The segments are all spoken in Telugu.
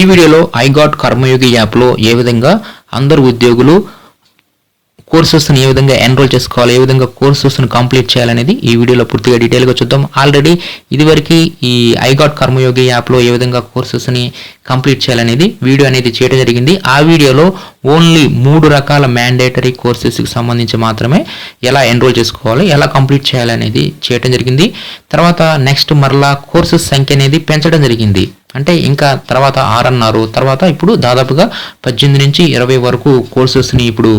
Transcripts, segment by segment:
ఈ వీడియోలో ఐగాట్ కర్మయోగి యాప్లో ఏ విధంగా అందరు ఉద్యోగులు కోర్సెస్ని ఏ విధంగా ఎన్రోల్ చేసుకోవాలి ఏ విధంగా కోర్సెస్ని కంప్లీట్ చేయాలనేది ఈ వీడియోలో పూర్తిగా డీటెయిల్గా చూద్దాం. ఆల్రెడీ ఇదివరకు ఈ ఐగాట్ కర్మయోగి యాప్లో ఏ విధంగా కోర్సెస్ని కంప్లీట్ చేయాలనేది వీడియో అనేది చేయడం జరిగింది. ఆ వీడియోలో ఓన్లీ మూడు రకాల మ్యాండేటరీ కోర్సెస్కి సంబంధించి మాత్రమే ఎలా ఎన్రోల్ చేసుకోవాలి ఎలా కంప్లీట్ చేయాలనేది చేయడం జరిగింది. తర్వాత నెక్స్ట్ మరలా కోర్సెస్ సంఖ్య అనేది పెంచడం జరిగింది. అంటే ఇంకా తర్వాత ఆరన్నారు. తర్వాత ఇప్పుడు దాదాపుగా పద్దెనిమిది నుంచి ఇరవై వరకు కోర్సెస్ని ఇప్పుడు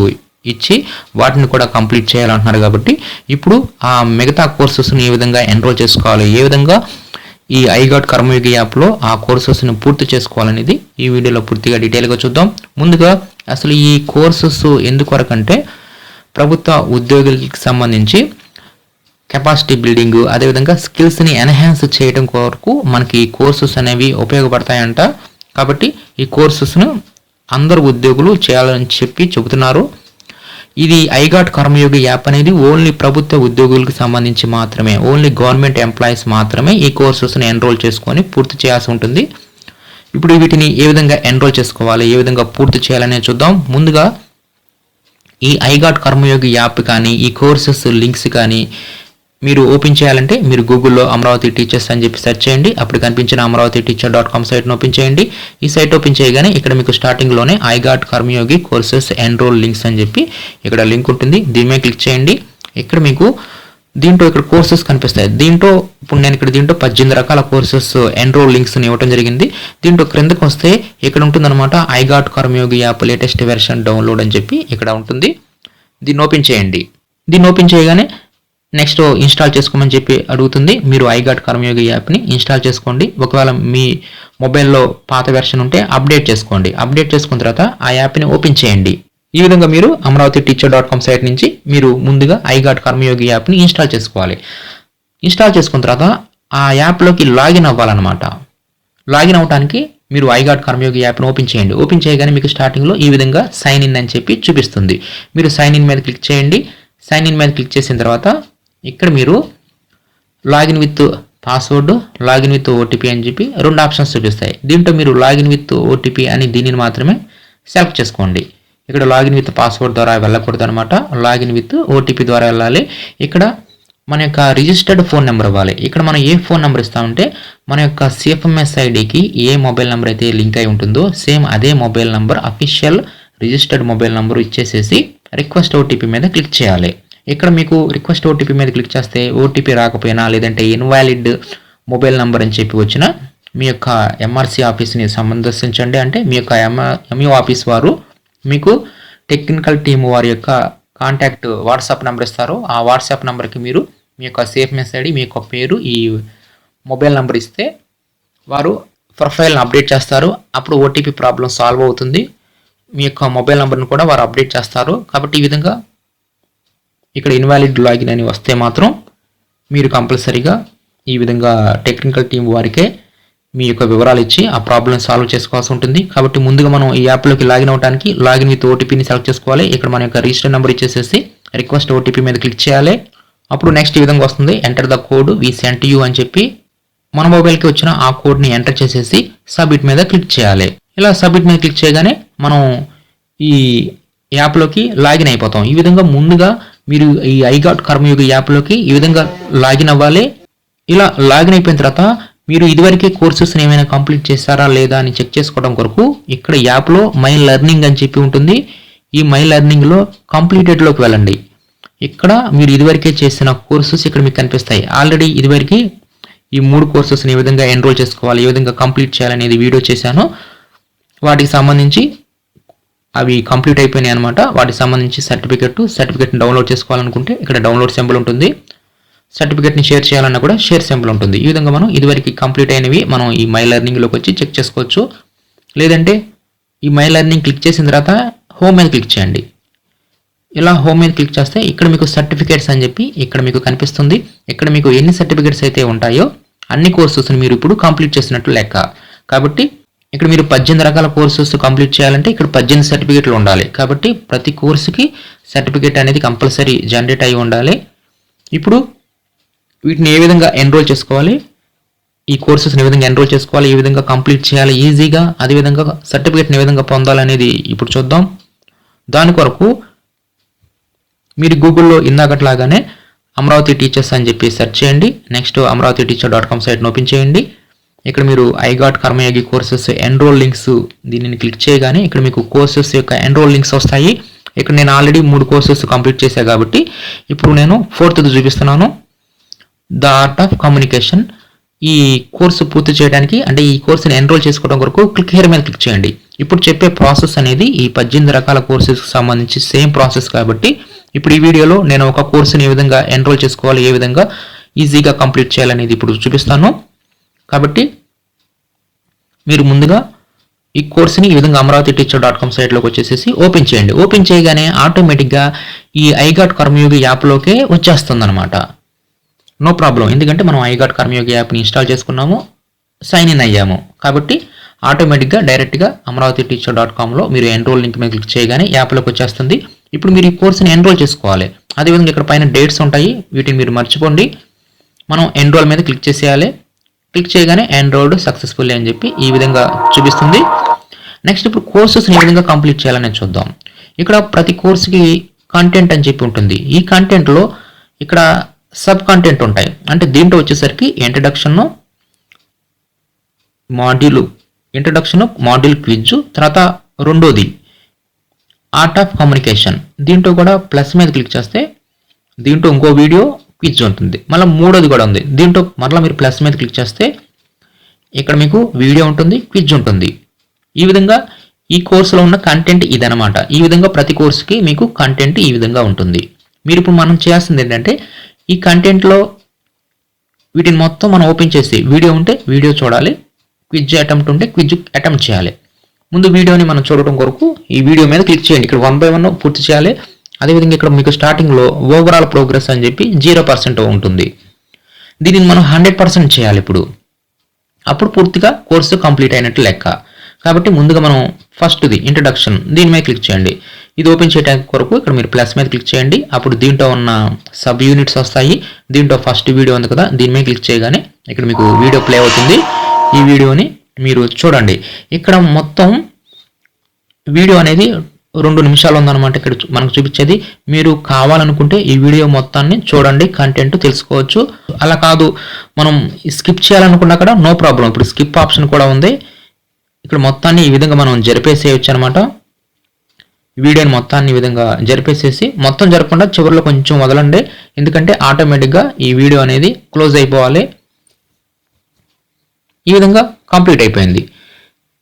ఇచ్చి వాటిని కూడా కంప్లీట్ చేయాలంటున్నారు కాబట్టి ఇప్పుడు ఆ మిగతా కోర్సెస్ని ఏ విధంగా ఎన్రోల్ చేసుకోవాలి? ఏ విధంగా ఈ ఐగాట్ కర్మయోగి యాప్లో ఆ కోర్సెస్ని పూర్తి చేసుకోవాలనేది ఈ వీడియోలో పూర్తిగా డీటెయిల్గా చూద్దాం. ముందుగా అసలు ఈ కోర్సెస్ ఎందుకొరకంటే ప్రభుత్వ ఉద్యోగులకి సంబంధించి కెపాసిటీ బిల్డింగ్ అదేవిధంగా స్కిల్స్ని ఎన్హాన్స్ చేయడం కొరకు మనకి ఈ కోర్సెస్ అనేవి ఉపయోగపడతాయంట. కాబట్టి ఈ కోర్సెస్ను అందరు ఉద్యోగులు చేయాలని చెప్పి చెబుతున్నారు. ఇది ఐగాట్ కర్మయోగి యాప్ అనేది ఓన్లీ ప్రభుత్వ ఉద్యోగులకు సంబంధించి మాత్రమే ఓన్లీ గవర్నమెంట్ ఎంప్లాయీస్ మాత్రమే ఈ కోర్సెస్ని ఎన్రోల్ చేసుకొని పూర్తి చేయాల్సి ఉంటుంది. ఇప్పుడు వీటిని ఏ విధంగా ఎన్రోల్ చేసుకోవాలి ఏ విధంగా పూర్తి చేయాలనే చూద్దాం. ముందుగా ఈ ఐగాట్ కర్మయోగి యాప్ కానీ ఈ కోర్సెస్ లింక్స్ కానీ మీరు ఓపెన్ చేయాలంటే మీరు గూగుల్లో అమరావతి టీచర్స్ అని చెప్పి సెర్చ్ చేయండి. అప్పుడు కనిపించిన అమరావతి టీచర్ డాట్ కామ్ సైట్ను ఓపెన్ చేయండి. ఈ సైట్ ఓపెన్ చేయగానే ఇక్కడ మీకు స్టార్టింగ్లోనే iGOT Karmayogi courses enrol links అని చెప్పి ఇక్కడ లింక్ ఉంటుంది. దీని మీద క్లిక్ చేయండి. ఇక్కడ మీకు దీంట్లో ఇక్కడ కోర్సెస్ కనిపిస్తాయి. దీంట్లో ఇప్పుడు నేను ఇక్కడ దీంట్లో పద్దెనిమిది రకాల కోర్సెస్ ఎన్రోల్ లింక్స్ ఇవ్వడం జరిగింది. దీంట్లో క్రిందకు వస్తే ఇక్కడ ఉంటుందన్నమాట iGOT Karmayogi app latest version download అని చెప్పి ఇక్కడ ఉంటుంది. దీన్ని ఓపెన్ చేయండి. దీన్ని ఓపెన్ చేయగానే నెక్స్ట్ ఇన్స్టాల్ చేసుకోమని చెప్పి అడుగుతుంది. మీరు ఐఘాట్ కర్మయోగి యాప్ని ఇన్స్టాల్ చేసుకోండి. ఒకవేళ మీ మొబైల్లో పాత వెర్షన్ ఉంటే అప్డేట్ చేసుకోండి. అప్డేట్ చేసుకున్న తర్వాత ఆ యాప్ని ఓపెన్ చేయండి. ఈ విధంగా మీరు Amaravati teacher dot com site నుంచి మీరు ముందుగా ఐఘాట్ కర్మయోగి యాప్ని ఇన్స్టాల్ చేసుకోవాలి. ఇన్స్టాల్ చేసుకున్న తర్వాత ఆ యాప్లోకి లాగిన్ అవ్వాలన్నమాట. లాగిన్ అవడానికి మీరు ఐఘాట్ కర్మయోగి యాప్ను ఓపెన్ చేయండి. ఓపెన్ చేయగానే మీకు స్టార్టింగ్లో ఈ విధంగా సైన్ ఇన్ అని చెప్పి చూపిస్తుంది. మీరు సైన్ ఇన్ మీద క్లిక్ చేయండి. సైన్ ఇన్ మీద క్లిక్ చేసిన తర్వాత ఇక్కడ మీరు login with password login with OTP అని చెప్పి రెండు ఆప్షన్స్ చూపిస్తాయి. దీంట్లో మీరు లాగిన్ విత్ ఓటీపీ అని దీనిని మాత్రమే సెలెక్ట్ చేసుకోండి. ఇక్కడ లాగిన్ విత్ పాస్వర్డ్ ద్వారా వెళ్ళకూడదు అనమాట లాగిన్ విత్ ఓటీపీ ద్వారా వెళ్ళాలి. ఇక్కడ మన యొక్క రిజిస్టర్డ్ ఫోన్ నెంబర్ ఇవ్వాలి. ఇక్కడ మనం ఏ ఫోన్ నెంబర్ ఇస్తామంటే మన యొక్క సిఎఫ్ఎంఎస్ ఐడికి ఏ మొబైల్ నెంబర్ అయితే లింక్ అయి ఉంటుందో సేమ్ అదే mobile number official registered mobile number ఇచ్చేసేసి request OTP మీద క్లిక్ చేయాలి. ఇక్కడ మీకు రిక్వెస్ట్ ఓటీపీ మీద క్లిక్ చేస్తే ఓటీపీ రాకపోయినా లేదంటే ఇన్వాలిడ్ మొబైల్ నెంబర్ అని చెప్పి వచ్చిన మీ యొక్క ఎంఆర్సీ ఆఫీస్ని సందర్శించండి. అంటే మీ యొక్క ఎంఈ ఆఫీస్ వారు మీకు టెక్నికల్ టీమ్ వారి యొక్క కాంటాక్ట్ వాట్సాప్ నెంబర్ ఇస్తారు. ఆ వాట్సాప్ నెంబర్కి మీరు మీ యొక్క సేఫ్ మెసేజ్ మీ యొక్క పేరు ఈ మొబైల్ నెంబర్ ఇస్తే వారు ప్రొఫైల్ని అప్డేట్ చేస్తారు. అప్పుడు ఓటీపీ ప్రాబ్లం సాల్వ్ అవుతుంది. మీ యొక్క మొబైల్ నెంబర్ని కూడా వారు అప్డేట్ చేస్తారు. కాబట్టి ఈ విధంగా ఇక్కడ ఇన్వాలిడ్ లాగిన్ అని వస్తే మాత్రం మీరు కంపల్సరీగా ఈ విధంగా టెక్నికల్ టీం వారికే మీ యొక్క వివరాలు ఇచ్చి ఆ ప్రాబ్లం సాల్వ్ చేసుకోవాల్సి ఉంటుంది. కాబట్టి ముందుగా మనం ఈ యాప్లోకి లాగిన్ అవడానికి లాగిన్ విత్ ఓటీపీని సెలెక్ట్ చేసుకోవాలి. ఇక్కడ మన యొక్క రిజిస్టర్ నెంబర్ ఇచ్చేసేసి రిక్వెస్ట్ ఓటీపీ మీద క్లిక్ చేయాలి. అప్పుడు నెక్స్ట్ ఈ విధంగా వస్తుంది. Enter the code we sent you అని చెప్పి మన మొబైల్కి వచ్చిన ఆ కోడ్ని ఎంటర్ చేసేసి సబ్మిట్ మీద క్లిక్ చేయాలి. ఇలా సబ్మిట్ మీద క్లిక్ చేయగానే మనం ఈ యాప్లోకి లాగిన్ అయిపోతాం. ఈ విధంగా ముందుగా మీరు ఈ ఐగాట్ కర్మయోగ యాప్లోకి ఈ విధంగా లాగిన్ అవ్వాలి. ఇలా లాగిన్ అయిపోయిన తర్వాత మీరు ఇదివరకే కోర్సెస్ని ఏమైనా కంప్లీట్ చేస్తారా లేదా అని చెక్ చేసుకోవడం కొరకు ఇక్కడ యాప్లో మై లెర్నింగ్ అని చెప్పి ఉంటుంది. ఈ మై లెర్నింగ్లో కంప్లీటెడ్లోకి వెళ్ళండి. ఇక్కడ మీరు ఇదివరకే చేసిన కోర్సెస్ ఇక్కడ మీకు కనిపిస్తాయి. ఆల్రెడీ ఇదివరకు ఈ మూడు కోర్సెస్ని ఏ విధంగా ఎన్రోల్ చేసుకోవాలి ఏ విధంగా కంప్లీట్ చేయాలనేది వీడియో చేశాను. వాటికి సంబంధించి అవి కంప్లీట్ అయిపోయినాయి అనమాట వాటికి సంబంధించి సర్టిఫికెట్ సర్టిఫికెట్ని డౌన్లోడ్ చేసుకోవాలనుకుంటే ఇక్కడ డౌన్లోడ్ సింబల్ ఉంటుంది. సర్టిఫికేట్ని షేర్ చేయాలన్నా కూడా షేర్ సింబల్ ఉంటుంది. ఈ విధంగా మనం ఇదివరకు కంప్లీట్ అయినవి మనం ఈ మై లెర్నింగ్లోకి వచ్చి చెక్ చేసుకోవచ్చు. లేదంటే ఈ మై లెర్నింగ్ క్లిక్ చేసిన తర్వాత హోమ్ మీద క్లిక్ చేయండి. ఇలా హోమ్ మీద క్లిక్ చేస్తే ఇక్కడ మీకు సర్టిఫికేట్స్ అని చెప్పి ఇక్కడ మీకు కనిపిస్తుంది. ఇక్కడ మీకు ఎన్ని సర్టిఫికేట్స్ అయితే ఉంటాయో అన్ని కోర్సెస్ని మీరు ఇప్పుడు కంప్లీట్ చేసినట్టు లెక్క. కాబట్టి ఇక్కడ మీరు పద్దెనిమిది రకాల కోర్సెస్ కంప్లీట్ చేయాలంటే ఇక్కడ పద్దెనిమిది సర్టిఫికేట్లు ఉండాలి. కాబట్టి ప్రతి కోర్సుకి సర్టిఫికేట్ అనేది కంపల్సరీ జనరేట్ అయి ఉండాలి. ఇప్పుడు వీటిని ఏ విధంగా ఎన్రోల్ చేసుకోవాలి? ఈ కోర్సెస్ని ఏ విధంగా ఎన్రోల్ చేసుకోవాలి? ఏ విధంగా కంప్లీట్ చేయాలి? ఈజీగా అదేవిధంగా సర్టిఫికేట్ని ఏ విధంగా పొందాలనేది ఇప్పుడు చూద్దాం. దాని కొరకు మీరు గూగుల్లో ఇందాకట్లాగానే అమరావతి టీచర్స్ అని చెప్పి సెర్చ్ చేయండి. Next Amaravati teacher dot com సైట్ని open చేయండి. ఇక్కడ మీరు iGOT Karmayogi courses enroll links దీనిని క్లిక్ చేయగానే ఇక్కడ మీకు కోర్సెస్ యొక్క ఎన్రోల్ లింక్స్ వస్తాయి. ఇక్కడ నేను ఆల్రెడీ మూడు కోర్సెస్ కంప్లీట్ చేశాను కాబట్టి ఇప్పుడు నేను ఫోర్త్ది చూపిస్తున్నాను. ద ఆర్ట్ ఆఫ్ కమ్యూనికేషన్ ఈ కోర్సు పూర్తి చేయడానికి అంటే ఈ కోర్సుని ఎన్రోల్ చేసుకోవడం కొరకు క్లిక్ హియర్ మీద క్లిక్ చేయండి. ఇప్పుడు చెప్పే ప్రాసెస్ అనేది ఈ పద్దెనిమిది రకాల కోర్సెస్కి సంబంధించి సేమ్ ప్రాసెస్ కాబట్టి ఇప్పుడు ఈ వీడియోలో నేను ఒక కోర్సుని ఏ విధంగా ఎన్రోల్ చేసుకోవాలి ఏ విధంగా ఈజీగా కంప్లీట్ చేయాలనేది ఇప్పుడు చూపిస్తాను. కాబట్టి మీరు ముందుగా ఈ కోర్స్ని ఈ విధంగా అమరావతి టీచర్ డాట్ కామ్ సైట్లోకి వచ్చేసేసి ఓపెన్ చేయండి. ఓపెన్ చేయగానే ఆటోమేటిక్గా ఈ ఐగాట్ కర్మయోగి యాప్లోకే వచ్చేస్తుంది అనమాట నో ప్రాబ్లం. ఎందుకంటే మనం ఐగాట్ కర్మయోగి యాప్ని ఇన్స్టాల్ చేసుకున్నాము సైన్ ఇన్ అయ్యాము. కాబట్టి ఆటోమేటిక్గా డైరెక్ట్గా అమరావతి టీచర్ డాట్ కామ్లో మీరు ఎన్రోల్ లింక్ మీద క్లిక్ చేయగానే యాప్లోకి వచ్చేస్తుంది. ఇప్పుడు మీరు ఈ కోర్స్ని ఎన్రోల్ చేసుకోవాలి. అదేవిధంగా ఇక్కడ పైన డేట్స్ ఉంటాయి. వీటిని మీరు మర్చిపోండి. మనం ఎన్రోల్ మీద క్లిక్ చేసేయాలి. క్లిక్ చేయగానే ఎన్రోల్డ్ సక్సెస్ఫుల్ అని చెప్పి ఈ విధంగా చూపిస్తుంది. నెక్స్ట్ ఇప్పుడు కోర్సెస్ని ఏ విధంగా కంప్లీట్ చేయాలని చూద్దాం. ఇక్కడ ప్రతి కోర్సుకి కంటెంట్ అని చెప్పి ఉంటుంది. ఈ కంటెంట్లో ఇక్కడ సబ్ కంటెంట్ ఉంటాయి. అంటే దీంట్లో వచ్చేసరికి introduction module introduction module quiz తర్వాత రెండోది ఆర్ట్ ఆఫ్ కమ్యూనికేషన్ దీంట్లో కూడా ప్లస్ మీద క్లిక్ చేస్తే దీంట్లో ఇంకో వీడియో క్విజ్ ఉంటుంది. మళ్ళీ మూడోది కూడా ఉంది. దీంట్లో మరలా మీరు ప్లస్ మీద క్లిక్ చేస్తే ఇక్కడ మీకు వీడియో ఉంటుంది క్విజ్ ఉంటుంది. ఈ విధంగా ఈ కోర్సులో ఉన్న కంటెంట్ ఇదనమాట ఈ విధంగా ప్రతి కోర్సుకి మీకు కంటెంట్ ఈ విధంగా ఉంటుంది. మీరు ఇప్పుడు మనం చేయాల్సింది ఏంటంటే ఈ కంటెంట్లో వీటిని మొత్తం మనం ఓపెన్ చేసి వీడియో ఉంటే వీడియో చూడాలి క్విజ్ అటెంప్ట్ ఉంటే క్విజ్ అటెంప్ట్ చేయాలి. ముందు వీడియోని మనం చూడటం కొరకు ఈ వీడియో మీద క్లిక్ చేయండి. ఇక్కడ వన్ బై వన్ పూర్తి చేయాలి. అదేవిధంగా ఇక్కడ మీకు స్టార్టింగ్లో ఓవరాల్ ప్రోగ్రెస్ అని చెప్పి జీరో పర్సెంట్ ఉంటుంది. దీనిని మనం హండ్రెడ్ పర్సెంట్ చేయాలి ఇప్పుడు. అప్పుడు పూర్తిగా కోర్సు కంప్లీట్ అయినట్టు లెక్క. కాబట్టి ముందుగా మనం ఫస్ట్ది ఇంట్రడక్షన్ దీని మీద క్లిక్ చేయండి. ఇది ఓపెన్ చేయడానికి కొరకు ఇక్కడ మీరు ప్లస్ మీద క్లిక్ చేయండి. అప్పుడు దీంట్లో ఉన్న సబ్ యూనిట్స్ వస్తాయి. దీంట్లో ఫస్ట్ వీడియో ఉంది కదా దీని మీద క్లిక్ చేయగానే ఇక్కడ మీకు వీడియో ప్లే అవుతుంది. ఈ వీడియోని మీరు చూడండి. ఇక్కడ మొత్తం వీడియో అనేది రెండు నిమిషాలు ఉందన్నమాట ఇక్కడ మనకు చూపించేది. మీరు కావాలనుకుంటే ఈ వీడియో మొత్తాన్ని చూడండి కంటెంట్ తెలుసుకోవచ్చు. అలా కాదు మనం స్కిప్ చేయాలనుకున్నా కూడా నో ప్రాబ్లం ఇప్పుడు స్కిప్ ఆప్షన్ కూడా ఉంది. ఇక్కడ మొత్తాన్ని ఈ విధంగా మనం జరిపేసేయచ్చు అనమాట వీడియోని మొత్తాన్ని ఈ విధంగా జరిపేసేసి మొత్తం జరపకుండా చివరిలో కొంచెం వదలండి. ఎందుకంటే ఆటోమేటిక్గా ఈ వీడియో అనేది క్లోజ్ అయిపోవాలి. ఈ విధంగా కంప్లీట్ అయిపోయింది.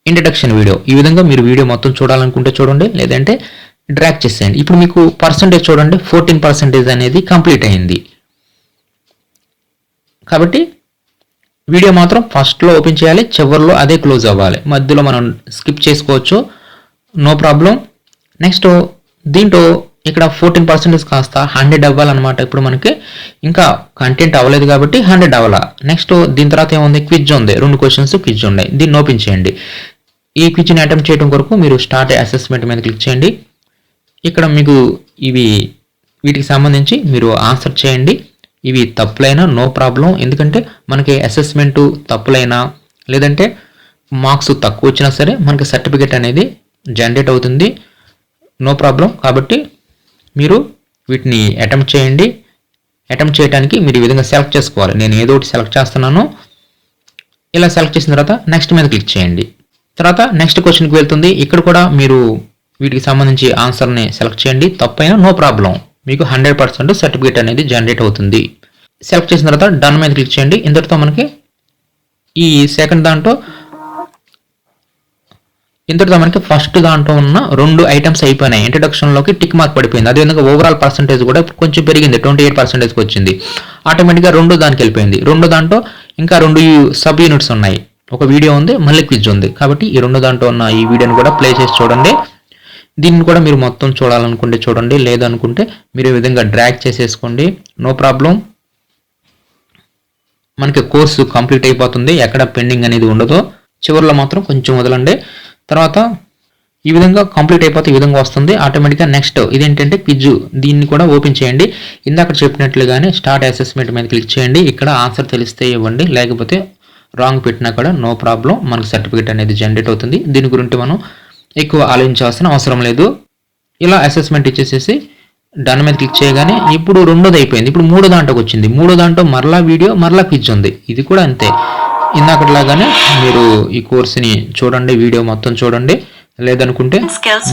ఇంట్రడక్షన్ వీడియో ఈ విధంగా మీరు వీడియో మొత్తం చూడాలనుకుంటే చూడండి లేదంటే డ్రాక్ చేసేయండి. ఇప్పుడు మీకు పర్సంటేజ్ చూడండి ఫోర్టీన్ పర్సెంటేజ్ అనేది కంప్లీట్ అయింది. కాబట్టి వీడియో మాత్రం ఫస్ట్లో ఓపెన్ చేయాలి చివరిలో అదే క్లోజ్ అవ్వాలి. మధ్యలో మనం స్కిప్ చేసుకోవచ్చు నో ప్రాబ్లం నెక్స్ట్ దీంట్లో ఇక్కడ ఫోర్టీన్ పర్సెంటేజ్ కాస్త హండ్రెడ్ అవ్వాలన్నమాట. ఇప్పుడు మనకి ఇంకా కంటెంట్ అవ్వలేదు కాబట్టి హండ్రెడ్ అవ్వాలా. నెక్స్ట్ దీని తర్వాత ఏముంది? క్విజ్ ఉంది. రెండు క్వశ్చన్స్ క్విజ్ ఉన్నాయి. దీన్ని ఓపెన్ చేయండి. ఈ క్విజ్ని అటెంప్ట్ చేయడం కొరకు మీరు స్టార్ట్ అసెస్మెంట్ మీద క్లిక్ చేయండి. ఇక్కడ మీకు ఇవి వీటికి సంబంధించి మీరు ఆన్సర్ చేయండి. ఇవి తప్పులైనా నో ప్రాబ్లం. ఎందుకంటే మనకి అసెస్మెంట్ తప్పులైనా లేదంటే మార్క్స్ తక్కువ వచ్చినా సరే మనకి సర్టిఫికేట్ అనేది జనరేట్ అవుతుంది. No problem. కాబట్టి మీరు వీటిని అటెంప్ట్ చేయండి. అటెంప్ట్ చేయడానికి మీరు ఈ విధంగా సెలెక్ట్ చేసుకోవాలి. నేను ఏదో ఒకటి సెలెక్ట్ చేస్తున్నాను. ఇలా సెలెక్ట్ చేసిన తర్వాత నెక్స్ట్ మీద క్లిక్ చేయండి. తర్వాత నెక్స్ట్ క్వశ్చన్కి వెళ్తుంది. ఇక్కడ కూడా మీరు వీటికి సంబంధించి ఆన్సర్ని సెలెక్ట్ చేయండి. తప్పైనా నో ప్రాబ్లం మీకు హండ్రెడ్ పర్సెంట్ సర్టిఫికేట్ అనేది జనరేట్ అవుతుంది. సెలెక్ట్ చేసిన తర్వాత డన్ మీద క్లిక్ చేయండి. ఇంతటితో మనకి ఈ సెకండ్ దాంట్లో ఇంతటితో మనకి ఫస్ట్ దాంట్లో ఉన్న రెండు ఐటమ్స్ అయిపోయినాయి. ఇంట్రడక్షన్లోకి టిక్ మార్క్ పడిపోయింది. అదేవిధంగా ఓవరాల్ పర్సంటేజ్ కూడా కొంచెం పెరిగింది. ట్వంటీ ఎయిట్ పర్సెంటేజ్కి వచ్చింది. ఆటోమేటిక్గా రెండు దానికి వెళ్ళిపోయింది. రెండు దాంట్లో ఇంకా రెండు సబ్ యూనిట్స్ ఉన్నాయి. ఒక వీడియో ఉంది మళ్ళీ క్విజ్ ఉంది. కాబట్టి ఈ రెండు దాంట్లో ఉన్న ఈ వీడియోని కూడా ప్లే చేసి చూడండి. దీన్ని కూడా మీరు మొత్తం చూడాలనుకుంటే చూడండి లేదనుకుంటే మీరు ఈ విధంగా డ్రాగ్ చేసేసుకోండి. నో ప్రాబ్లం మనకి కోర్సు కంప్లీట్ అయిపోతుంది ఎక్కడ పెండింగ్ అనేది ఉండదు. చివరిలో మాత్రం కొంచెం వదలండి. తర్వాత ఈ విధంగా కంప్లీట్ అయిపోతే ఈ విధంగా వస్తుంది. ఆటోమేటిక్గా నెక్స్ట్ ఇదేంటంటే క్విజ్ దీన్ని కూడా ఓపెన్ చేయండి. ఇందాక చెప్పినట్లుగానే స్టార్ట్ అసెస్మెంట్ మీద క్లిక్ చేయండి. ఇక్కడ ఆన్సర్ తెలిస్తే ఇవ్వండి లేకపోతే రాంగ్ పెట్టినా కూడా నో ప్రాబ్లం మనకు సర్టిఫికేట్ అనేది జనరేట్ అవుతుంది. దీని గురించి మనం ఎక్కువ ఆలోచించాల్సిన అవసరం లేదు. ఇలా అసెస్మెంట్ ఇచ్చేసేసి డన్ మీద క్లిక్ చేయగానే ఇప్పుడు రెండోది అయిపోయింది. ఇప్పుడు మూడో దాంట్లోకి వచ్చింది. మూడో దాంట్లో మరలా వీడియో మరలా క్విజ్ ఉంది. ఇది కూడా అంతే. ఇందాకట్లాగానే మీరు ఈ కోర్సుని చూడండి వీడియో మొత్తం చూడండి. లేదనుకుంటే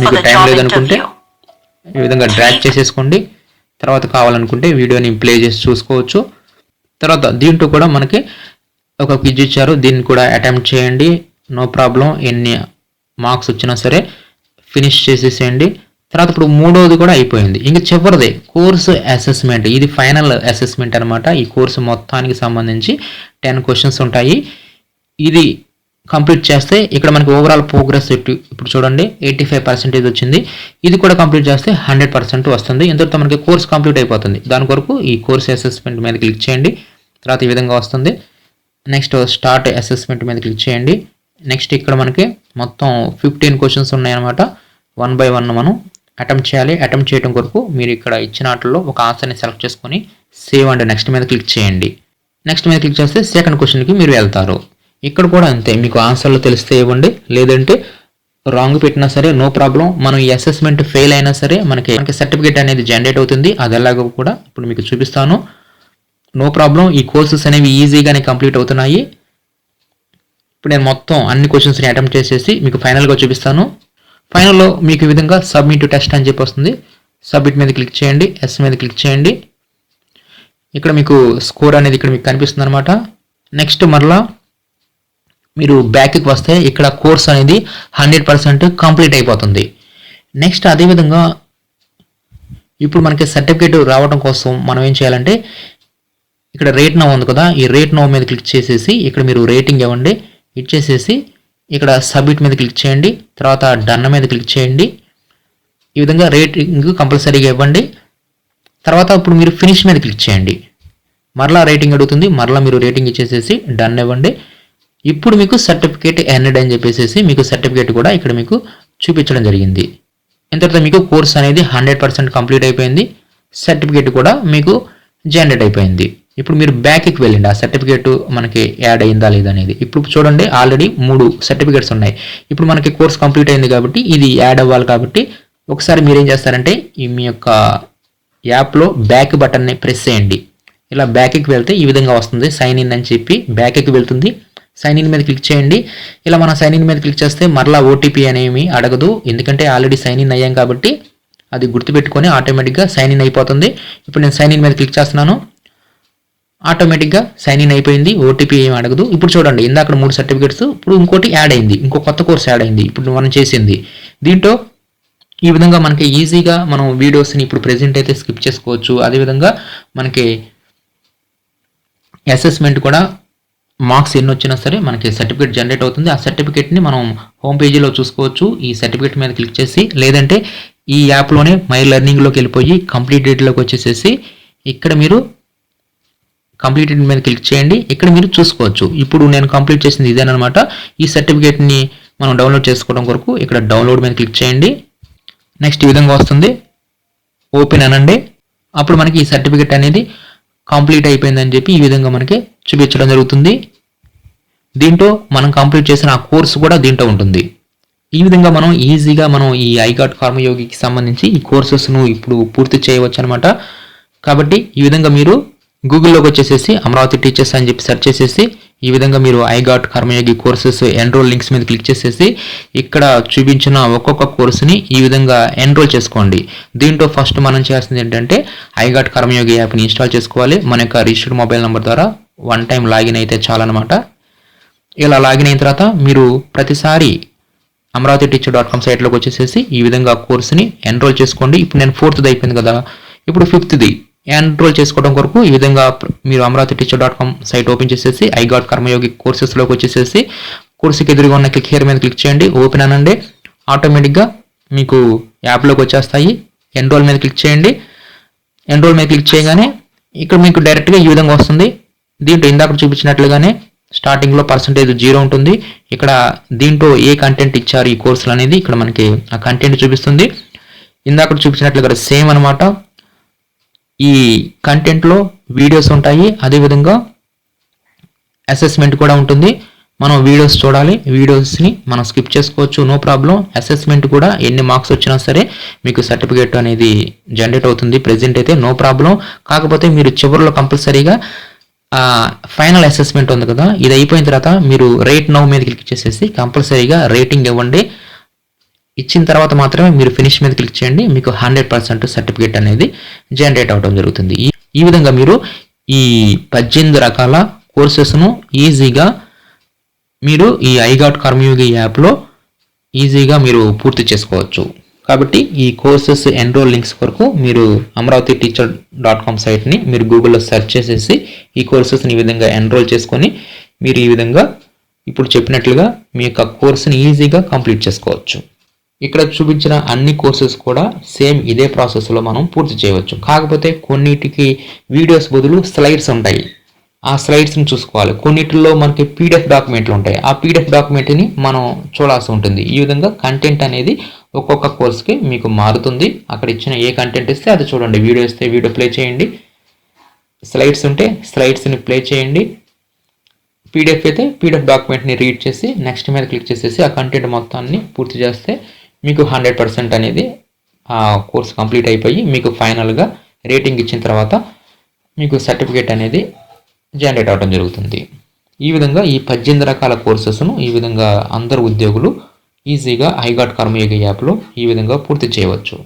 మీకు టైం లేదనుకుంటే. ఈ విధంగా డ్రాగ్ చేసేసుకోండి. తర్వాత కావాలనుకుంటే వీడియోని ప్లే చేసి చూసుకోవచ్చు. తర్వాత దీంట్లో కూడా మనకి ఒక క్విజ్ ఇచ్చారు దీన్ని కూడా అటెంప్ట్ చేయండి. నో ప్రాబ్లం ఎన్ని మార్క్స్ వచ్చినా సరే ఫినిష్ చేసేసేయండి. తర్వాత ఇప్పుడు మూడవది కూడా అయిపోయింది. ఇంక చివరిది కోర్సు అసెస్మెంట్ ఇది ఫైనల్ అసెస్మెంట్ అనమాట ఈ కోర్సు మొత్తానికి సంబంధించి టెన్ క్వశ్చన్స్ ఉంటాయి. ఇది కంప్లీట్ చేస్తే ఇక్కడ మనకి ఓవరాల్ ప్రోగ్రెస్ ఇప్పుడు చూడండి ఎయిటీ ఫైవ్ పర్సెంటేజ్ వచ్చింది. ఇది కూడా కంప్లీట్ చేస్తే హండ్రెడ్ పర్సెంట్ వస్తుంది. ఇంతటితో మనకి కోర్స్ కంప్లీట్ అయిపోతుంది. దాని కొరకు ఈ కోర్స్ అసెస్మెంట్ మీద క్లిక్ చేయండి. తర్వాత ఈ విధంగా వస్తుంది. నెక్స్ట్ స్టార్ట్ అసెస్మెంట్ మీద క్లిక్ చేయండి. నెక్స్ట్ ఇక్కడ మనకి మొత్తం ఫిఫ్టీన్ క్వశ్చన్స్ ఉన్నాయన్నమాట. వన్ బై వన్ మనం అటెంప్ట్ చేయాలి. అటెంప్ట్ చేయడం కొరకు మీరు ఇక్కడ ఇచ్చిన వాటిలో ఒక ఆన్సర్ని సెలెక్ట్ చేసుకొని సేవ్ అండ్ నెక్స్ట్ మీద క్లిక్ చేయండి. నెక్స్ట్ మీద క్లిక్ చేస్తే సెకండ్ క్వశ్చన్కి మీరు వెళ్తారు. ఇక్కడ కూడా అంతే. మీకు ఆన్సర్లు తెలిస్తే ఇవ్వండి. లేదంటే రాంగ్ పెట్టినా సరే నో ప్రాబ్లం మనం ఈ అసెస్మెంట్ ఫెయిల్ అయినా సరే మనకి మనకి సర్టిఫికేట్ అనేది జనరేట్ అవుతుంది. అది ఎలాగో కూడా ఇప్పుడు మీకు చూపిస్తాను. నో ప్రాబ్లం ఈ కోర్సెస్ అనేవి ఈజీగానే కంప్లీట్ అవుతున్నాయి. ఇప్పుడు నేను మొత్తం అన్ని క్వశ్చన్స్ని అటెంప్ట్ చేసేసి మీకు ఫైనల్గా చూపిస్తాను. ఫైనల్లో మీకు ఈ విధంగా సబ్మిట్ టెస్ట్ అని చెప్పి వస్తుంది. సబ్మిట్ మీద క్లిక్ చేయండి. ఎస్ మీద క్లిక్ చేయండి. ఇక్కడ మీకు స్కోర్ అనేది ఇక్కడ మీకు కనిపిస్తుంది అనమాట నెక్స్ట్ మరలా మీరు బ్యాక్కి వస్తే ఇక్కడ కోర్స్ అనేది హండ్రెడ్ పర్సెంట్ కంప్లీట్ అయిపోతుంది. నెక్స్ట్ అదేవిధంగా ఇప్పుడు మనకి సర్టిఫికేట్ రావడం కోసం మనం ఏం చేయాలంటే ఇక్కడ రేట్ నో ఉంది కదా ఈ రేట్ నో మీద క్లిక్ చేసేసి ఇక్కడ మీరు రేటింగ్ ఇవ్వండి. ఇచ్చేసేసి ఇక్కడ సబ్మిట్ మీద క్లిక్ చేయండి. తర్వాత డన్ మీద క్లిక్ చేయండి. ఈ విధంగా రేటింగ్ కంపల్సరీగా ఇవ్వండి. తర్వాత ఇప్పుడు మీరు ఫినిష్ మీద క్లిక్ చేయండి. మరలా రేటింగ్ అడుగుతుంది. మరలా మీరు రేటింగ్ ఇచ్చేసేసి డన్ ఇవ్వండి. ఇప్పుడు మీకు సర్టిఫికేట్ ఎన్డ్ అని చెప్పేసి మీకు సర్టిఫికేట్ కూడా ఇక్కడ మీకు చూపించడం జరిగింది. ఇంతటితో మీకు కోర్స్ అనేది హండ్రెడ్ పర్సెంట్ కంప్లీట్ అయిపోయింది. సర్టిఫికేట్ కూడా మీకు జనరేట్ అయిపోయింది. ఇప్పుడు మీరు బ్యాక్కి వెళ్ళండి. ఆ సర్టిఫికేట్ మనకి యాడ్ అయిందా లేదా అనేది. ఇప్పుడు చూడండి ఆల్రెడీ మూడు సర్టిఫికేట్స్ ఉన్నాయి. ఇప్పుడు మనకి కోర్స్ కంప్లీట్ అయింది కాబట్టి ఇది యాడ్ అవ్వాలి కాబట్టి ఒకసారి మీరు ఏం చేస్తారంటే ఈ మీ యొక్క యాప్లో బ్యాక్ బటన్ని ప్రెస్ చేయండి. ఇలా బ్యాక్కి వెళ్తే ఈ విధంగా వస్తుంది. సైన్ ఇన్ అని చెప్పి బ్యాక్కి వెళ్తుంది. సైన్ ఇన్ మీద క్లిక్ చేయండి. ఇలా మనం సైన్ ఇన్ మీద క్లిక్ చేస్తే మరలా ఓటీపీ అనేవి అడగదు. ఎందుకంటే ఆల్రెడీ సైన్ ఇన్ అయ్యాం కాబట్టి అది గుర్తుపెట్టుకొని ఆటోమేటిక్గా సైన్ ఇన్ అయిపోతుంది. ఇప్పుడు నేను సైన్ ఇన్ మీద క్లిక్ చేస్తున్నాను. ఆటోమేటిక్గా సైన్ ఇన్ అయిపోయింది ఓటీపీ ఏమి అడగదు. ఇప్పుడు చూడండి ఇందాక మూడు సర్టిఫికేట్స్ ఇప్పుడు ఇంకోటి యాడ్ అయింది ఇంకో కొత్త కోర్స్ యాడ్ అయింది ఇప్పుడు మనం చేసింది. దీంట్లో ఈ విధంగా మనకి ఈజీగా మనం వీడియోస్ని ఇప్పుడు ప్రెజెంట్ అయితే స్కిప్ చేసుకోవచ్చు. అదేవిధంగా మనకి అసెస్మెంట్ కూడా మార్క్స్ ఎన్ని వచ్చినా సరే మనకి సర్టిఫికేట్ జనరేట్ అవుతుంది. ఆ సర్టిఫికేట్ని మనం హోమ్ పేజీలో చూసుకోవచ్చు. ఈ సర్టిఫికేట్ మీద క్లిక్ చేసి లేదంటే ఈ యాప్లోనే మై లెర్నింగ్లోకి వెళ్ళిపోయి కంప్లీట్ డేట్లోకి వచ్చేసేసి ఇక్కడ మీరు కంప్లీటెడ్ మీద క్లిక్ చేయండి. ఇక్కడ మీరు చూసుకోవచ్చు. ఇప్పుడు నేను కంప్లీట్ చేసింది ఇదేనమాట. ఈ సర్టిఫికేట్ని మనం డౌన్లోడ్ చేసుకోవడం కొరకు ఇక్కడ డౌన్లోడ్ మీద క్లిక్ చేయండి. నెక్స్ట్ ఈ విధంగా వస్తుంది. ఓపెన్ అనండి. అప్పుడు మనకి ఈ సర్టిఫికేట్ అనేది కంప్లీట్ అయిపోయిందని చెప్పి ఈ విధంగా మనకి చూపించడం జరుగుతుంది. దీంట్లో మనం కంప్లీట్ చేసిన ఆ కోర్సు కూడా దీంట్లో ఉంటుంది. ఈ విధంగా మనం ఈజీగా మనం ఈ ఐగాట్ కర్మయోగికి సంబంధించి ఈ కోర్సెస్ను ఇప్పుడు పూర్తి చేయవచ్చు అనమాట కాబట్టి ఈ విధంగా మీరు గూగుల్లోకి వచ్చేసేసి అమరావతి టీచర్స్ అని చెప్పి సెర్చ్ చేసేసి ఈ విధంగా మీరు iGOT Karmayogi courses enrol links మీద క్లిక్ చేసేసి ఇక్కడ చూపించిన ఒక్కొక్క కోర్సుని ఈ విధంగా ఎన్రోల్ చేసుకోండి. దీంట్లో ఫస్ట్ మనం చేయాల్సింది ఏంటంటే ఐగాట్ కర్మయోగి యాప్ని ఇన్స్టాల్ చేసుకోవాలి. మన యొక్క రిజిస్టర్డ్ మొబైల్ నెంబర్ ద్వారా వన్ టైం లాగిన్ అయితే చాలన్నమాట. ఇలా లాగిన్ అయిన తర్వాత మీరు ప్రతిసారి అమరావతి టీచర్ డాట్ కామ్ సైట్లోకి వచ్చేసేసి ఈ విధంగా కోర్సుని ఎన్రోల్ చేసుకోండి. ఇప్పుడు నేను ఫోర్త్ది అయిపోయింది కదా. ఇప్పుడు ఫిఫ్త్ది ఎన్రోల్ చేసుకోవడం కొరకు ఈ విధంగా మీరు Amaravati teacher dot com site open చేసేసి ఐ గాట్ కర్మయోగి కోర్సెస్లోకి వచ్చేసేసి కోర్సుకి ఎదురుగా ఉన్న క్లిక్ హియర్ మీద క్లిక్ చేయండి. ఓపెన్ అనండి. ఆటోమేటిక్గా మీకు యాప్లోకి వచ్చేస్తాయి. ఎన్రోల్ మీద క్లిక్ చేయండి. ఎన్రోల్ మీద క్లిక్ చేయగానే ఇక్కడ మీకు డైరెక్ట్గా ఈ విధంగా వస్తుంది. దీంట్లో ఇందాక చూపించినట్లుగానే స్టార్టింగ్లో పర్సంటేజ్ జీరో ఉంటుంది. ఇక్కడ దీంట్లో ఏ కంటెంట్ ఇచ్చారు ఈ కోర్సులు అనేది ఇక్కడ మనకి ఆ కంటెంట్ చూపిస్తుంది. ఇందాక చూపించినట్లుగా సేమ్ అనమాట ఈ కంటెంట్లో వీడియోస్ ఉంటాయి. అదేవిధంగా అసెస్మెంట్ కూడా ఉంటుంది. మనం వీడియోస్ చూడాలి. వీడియోస్ని మనం స్కిప్ చేసుకోవచ్చు. నో ప్రాబ్లం అసెస్మెంట్ కూడా ఎన్ని మార్క్స్ వచ్చినా సరే మీకు సర్టిఫికేట్ అనేది జనరేట్ అవుతుంది. ప్రెజెంట్ అయితే నో ప్రాబ్లం కాకపోతే మీరు చివరిలో కంపల్సరీగా ఫైనల్ అసెస్మెంట్ ఉంది కదా. ఇది అయిపోయిన తర్వాత మీరు రేట్ నౌ మీద క్లిక్ చేసేసి కంపల్సరీగా రేటింగ్ ఇవ్వండి. ఇచ్చిన తర్వాత మాత్రమే మీరు ఫినిష్ మీద క్లిక్ చేయండి. మీకు హండ్రెడ్ పర్సెంట్ సర్టిఫికేట్ అనేది జనరేట్ అవడం జరుగుతుంది. ఈ- విధంగా మీరు ఈ పద్దెనిమిది రకాల కోర్సెస్ను ఈజీగా మీరు ఈ ఐగాట్ కర్మయోగి యాప్లో ఈజీగా మీరు పూర్తి చేసుకోవచ్చు. కాబట్టి ఈ కోర్సెస్ ఎన్రోల్ లింక్స్ కొరకు మీరు అమరావతి టీచర్ డాట్ కామ్ సైట్ని మీరు గూగుల్లో సెర్చ్ చేసేసి ఈ కోర్సెస్ని ఈ విధంగా ఎన్రోల్ చేసుకొని మీరు ఈ విధంగా ఇప్పుడు చెప్పినట్లుగా మీ యొక్క కోర్సుని ఈజీగా కంప్లీట్ చేసుకోవచ్చు. ఇక్కడ చూపించిన అన్ని కోర్సెస్ కూడా సేమ్ ఇదే ప్రాసెస్లో మనం పూర్తి చేయవచ్చు. కాకపోతే కొన్నిటికి వీడియోస్ బదులు స్లైడ్స్ ఉంటాయి. ఆ స్లైడ్స్ని చూసుకోవాలి. కొన్నిటిలో మనకి పీడిఎఫ్ డాక్యుమెంట్లు ఉంటాయి. ఆ పీడిఎఫ్ డాక్యుమెంట్ని మనం చూడాల్సి ఉంటుంది. ఈ విధంగా కంటెంట్ అనేది ఒక్కొక్క కోర్స్కి మీకు మారుతుంది. అక్కడ ఇచ్చిన ఏ కంటెంట్ ఇస్తే అది చూడండి. వీడియో ఇస్తే వీడియో ప్లే చేయండి. స్లైడ్స్ ఉంటే స్లైడ్స్ని ప్లే చేయండి. పీడిఎఫ్ అయితే పీడిఎఫ్ డాక్యుమెంట్ని రీడ్ చేసి నెక్స్ట్ మీద క్లిక్ చేసేసి ఆ కంటెంట్ మొత్తాన్ని పూర్తి చేస్తే మీకు హండ్రెడ్ పర్సెంట్ అనేది ఆ కోర్స్ కంప్లీట్ అయిపోయి మీకు ఫైనల్గా రేటింగ్ ఇచ్చిన తర్వాత మీకు సర్టిఫికేట్ అనేది జనరేట్ అవ్వడం జరుగుతుంది. ఈ విధంగా ఈ పద్దెనిమిది రకాల కోర్సెస్ను ఈ విధంగా అందరు ఉద్యోగులు ఈజీగా ఐగాట్ కర్మయోగ యాప్లో ఈ విధంగా పూర్తి చేయవచ్చు.